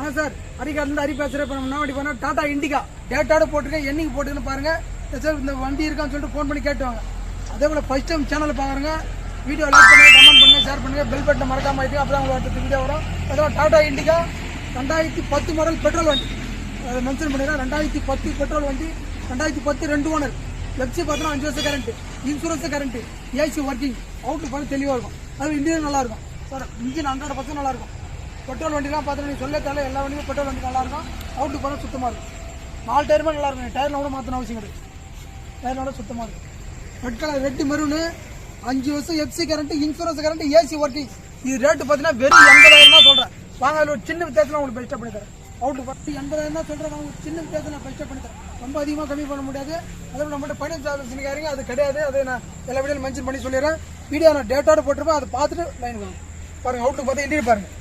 ஆ sir. அரிக்காட்டிலிருந்து Hari பேசுகிறேன் இப்போ நம்ம வண்டி பண்ணோம் டாடா இண்டிகா. டேட்டாட போட்டிருக்கேன் என்னைக்கு போட்டுன்னு பாருங்க. சார் இந்த வண்டி இருக்கான்னு சொல்லிட்டு ஃபோன் பண்ணி கேட்டுவாங்க அதே போல் ஃபர்ஸ்ட் டைம் சேனலை பார்க்குறேங்க வீடியோ லைக் பண்ணுங்க கமெண்ட் பண்ணுங்க ஷேர் பண்ணுங்க. பெல் பட்டனை மறக்காம ஆகிட்டு அப்புறம் தான் உங்களுக்கு வீடியோ வரும். அதாவது டாடா இண்டிகா ரெண்டாயிரத்தி பத்து மாடல் பெட்ரோல் வண்டி. அதை மென்ஷன் பண்ணிடுறேன். ரெண்டாயிரத்தி பத்து பெட்ரோல் வண்டி ரெண்டாயிரத்தி பத்து ரெண்டு ஓனர் எஃப்சி பார்த்தோன்னா அஞ்சு வருஷம் current insurance current AC working outlook பார்த்து தெளிவாக இருக்கும். அது இன்ஜின் நல்லா இருக்கும். சார் இன்ஜின் ஹண்ட்ரட் பர்சன்ட் நல்லா இருக்கும். பெட்ரோல் வண்டிலாம் பார்த்தீங்கன்னா நீ சொல்ல தேவை எல்லா வண்டியும் பெட்ரோல் வண்டி நல்லாயிருக்கும் இருக்கும். போனால் சுத்தமாக இருக்கும். நாலு டயருமே நல்லாயிருக்கும் இருக்கும். டயரில் கூட மாற்றணும் அவசியம் கிடையாது. டயர்னோட சுத்தமாக இருக்கும். ரெட் கலர் ரெட்டு மெரூனு அஞ்சு வருஷம் FC current insurance current AC working இது ரேட்டு பார்த்தீங்கன்னா வெறும் எண்பதாயிரம் தான் சொல்கிறேன் வாங்க அதில் ஒரு சின்ன வித்தியாசம் உங்களுக்கு பெஸ்ட்டாக பண்ணி தரேன். அவுட்டு பார்த்து எண்பதாயிரம் தான் சொல்கிறேன் உங்களுக்கு சின்ன வித்தியாசம் நான் பெஸ்ட்டாக பண்ணி தரேன். ரொம்ப அதிகமாக கம்மி பண்ண முடியாது. அதே போல் நம்மகிட்ட பைனான்ஸ் ஆஃபீஸ்க்காரங்க அது கிடையாது. அதை நான் எல்லா வீடியோவில் மென்ஷன் பண்ணி சொல்லிடுறேன். வீடியோ நான் டேட்டோட போட்டிருப்பேன். அதை பார்த்துட்டு லைன் வாங்க. பாருங்கள் அவுட்டு பார்த்து இண்டியன் பாருங்கள்